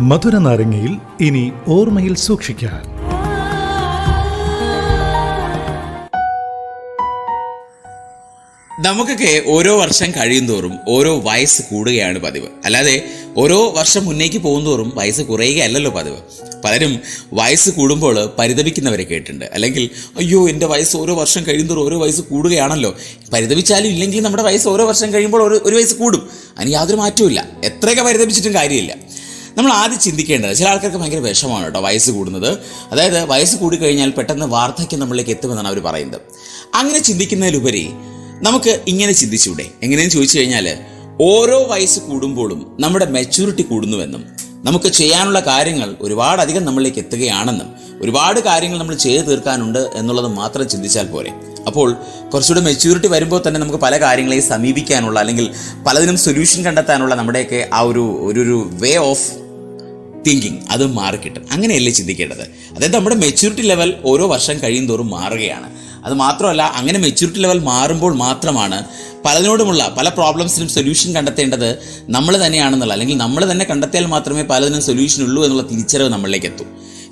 മധുര നാരങ്ങയിൽ ഇനി ഓർമ്മയിൽ സൂക്ഷിക്കാൻ. നമുക്കൊക്കെ ഓരോ വർഷം കഴിയുന്തോറും ഓരോ വയസ്സ് കൂടുകയാണ് പതിവ്. അല്ലാതെ ഓരോ വർഷം മുന്നേക്ക് പോകുന്തോറും വയസ്സ് കുറയുകയല്ലല്ലോ പതിവ്. പലരും വയസ്സ് കൂടുമ്പോൾ പരിതപിക്കുന്നവരെ കേട്ടിട്ടുണ്ട്. അല്ലെങ്കിൽ അയ്യോ എന്റെ വയസ്സ് ഓരോ വർഷം കഴിയുന്തോറും ഓരോ വയസ്സ് കൂടുകയാണല്ലോ. പരിതപിച്ചാലും ഇല്ലെങ്കിൽ നമ്മുടെ വയസ്സ് ഓരോ വർഷം കഴിയുമ്പോൾ ഒരു വയസ്സ് കൂടും. അതിന് യാതൊരു മാറ്റവും എത്രയൊക്കെ പരിതപിച്ചിട്ടും കാര്യമില്ല. നമ്മൾ ആദ്യം ചിന്തിക്കേണ്ടത് ചില ആൾക്കാർക്ക് ഭയങ്കര വിഷമമാണ് കേട്ടോ വയസ്സ് കൂടുന്നത്. അതായത് വയസ്സ് കൂടിക്കഴിഞ്ഞാൽ പെട്ടെന്ന് വാർദ്ധക്യം നമ്മളിലേക്ക് എത്തുമെന്നാണ് അവർ പറയുന്നത്. അങ്ങനെ ചിന്തിക്കുന്നതിലുപരി നമുക്ക് ഇങ്ങനെ ചിന്തിച്ചൂടെ? എങ്ങനെയെന്ന് ചോദിച്ചു കഴിഞ്ഞാൽ ഓരോ വയസ്സ് കൂടുമ്പോഴും നമ്മുടെ മെച്യൂരിറ്റി കൂടുന്നുവെന്നും നമുക്ക് ചെയ്യാനുള്ള കാര്യങ്ങൾ ഒരുപാടധികം നമ്മളിലേക്ക് എത്തുകയാണെന്നും ഒരുപാട് കാര്യങ്ങൾ നമ്മൾ ചെയ്തു തീർക്കാനുണ്ട് എന്നുള്ളത് മാത്രം ചിന്തിച്ചാൽ പോരെ. അപ്പോൾ കുറച്ചുകൂടെ മെച്യൂരിറ്റി വരുമ്പോൾ തന്നെ നമുക്ക് പല കാര്യങ്ങളെയും സമീപിക്കാനുള്ള അല്ലെങ്കിൽ പലതിനും സൊല്യൂഷൻ കണ്ടെത്താനുള്ള നമ്മുടെയൊക്കെ ആ ഒരു ഒരു വേ ഓഫ് തിങ്കിങ് അത് മാറിക്കിട്ടും. അങ്ങനെയല്ലേ ചിന്തിക്കേണ്ടത്? അതായത് നമ്മുടെ മെച്യൂരിറ്റി ലെവൽ ഓരോ വർഷം കഴിയും തോറും മാറുകയാണ്. അത് മാത്രമല്ല അങ്ങനെ മെച്യൂരിറ്റി ലെവൽ മാറുമ്പോൾ മാത്രമാണ് പലതിനോടുമുള്ള പല പ്രോബ്ലംസിനും സൊല്യൂഷൻ കണ്ടെത്തേണ്ടത് നമ്മൾ തന്നെയാണെന്നുള്ള അല്ലെങ്കിൽ നമ്മൾ തന്നെ കണ്ടെത്തിയാൽ മാത്രമേ പലതിനും സൊല്യൂഷൻ ഉള്ളൂ എന്നുള്ള തിരിച്ചറിവ് നമ്മളിലേക്ക് എത്തൂ.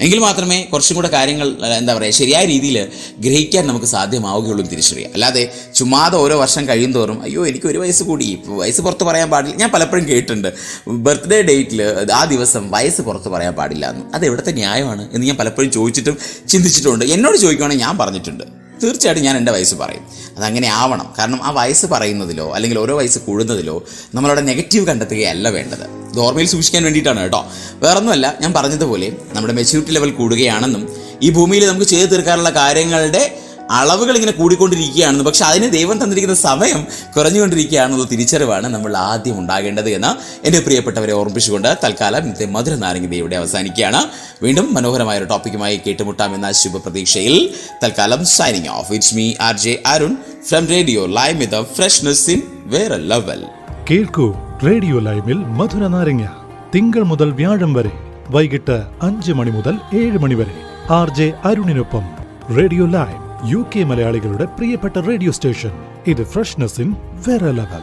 എങ്കിൽ മാത്രമേ കുറച്ചും കൂടെ കാര്യങ്ങൾ എന്താ പറയുക ശരിയായ രീതിയിൽ ഗ്രഹിക്കാൻ നമുക്ക് സാധ്യമാവുകയുള്ളൂ തിരിച്ചറിയാം അല്ലാതെ ചുമ്മാതെ ഓരോ വർഷം കഴിയും തോറും അയ്യോ എനിക്ക് ഒരു വയസ്സ് കൂടി വയസ്സ് പുറത്ത് പറയാൻ പാടില്ല. ഞാൻ പലപ്പോഴും കേട്ടിട്ടുണ്ട് ബർത്ത്ഡേ ഡേറ്റിൽ ആ ദിവസം വയസ്സ് പുറത്ത് പറയാൻ പാടില്ല എന്ന്. അത് എവിടുത്തെ ന്യായമാണ് എന്ന് ഞാൻ പലപ്പോഴും ചോദിച്ചിട്ടും ചിന്തിച്ചിട്ടുണ്ട്. എന്നോട് ചോദിക്കുകയാണെങ്കിൽ ഞാൻ പറഞ്ഞിട്ടുണ്ട്. തീർച്ചയായിട്ടും ഞാൻ എന്റെ വയസ്സ് പറയും. അതങ്ങനെ ആവണം. കാരണം ആ വയസ്സ് പറയുന്നതിലോ അല്ലെങ്കിൽ ഓരോ വയസ്സ് കൂടുന്നതിലോ നമ്മളവിടെ നെഗറ്റീവ് കണ്ടെത്തുകയല്ല വേണ്ടത്. ഇത് ഓർമ്മയിൽ സൂക്ഷിക്കാൻ വേണ്ടിയിട്ടാണ് കേട്ടോ. വേറൊന്നുമല്ല ഞാൻ പറഞ്ഞതുപോലെ നമ്മുടെ മെച്യൂരിറ്റി ലെവൽ കൂടുകയാണെന്നും ഈ ഭൂമിയിൽ നമുക്ക് ചെയ്തു തീർക്കാനുള്ള കാര്യങ്ങളുടെ അളവുകൾ ഇങ്ങനെ കൂടിക്കൊണ്ടിരിക്കുകയാണെന്ന് പക്ഷെ അതിന് ദൈവം തന്നിരിക്കുന്ന സമയം കുറഞ്ഞുകൊണ്ടിരിക്കുകയാണെന്നുള്ള തിരിച്ചറിവാണ് നമ്മൾ ആദ്യം ഉണ്ടാകേണ്ടത് എന്ന് എന്റെ പ്രിയപ്പെട്ടവരെ ഓർമ്മിപ്പിച്ചുകൊണ്ട് തൽക്കാലം ഇന്നത്തെ മധുര നാരങ്ങ ഇവിടെ അവസാനിക്കുകയാണ്. വീണ്ടും മനോഹരമായ ഒരു ടോപ്പിക്കുമായി കേട്ടുമുട്ടാമെന്ന ശുഭപ്രതീക്ഷയിൽ തൽക്കാലം signing off it's me R J Arun from radio live with freshness in വേറെ ലെവൽ കേൾക്കൂ റേഡിയോ ലൈവിൽ മധുര നാരങ്ങ. തിങ്കൾ മുതൽ വ്യാഴം വരെ വൈകിട്ട് അഞ്ച് മണി മുതൽ ഏഴ് മണി വരെ. ആർ ജെ അരുണിനൊപ്പം റേഡിയോ ലൈവ് യു കെ മലയാളികളുടെ പ്രിയപ്പെട്ട റേഡിയോ സ്റ്റേഷൻ ഇത് ഫ്രഷ്നെസ് ഇൻ വേറെ ലെവൽ.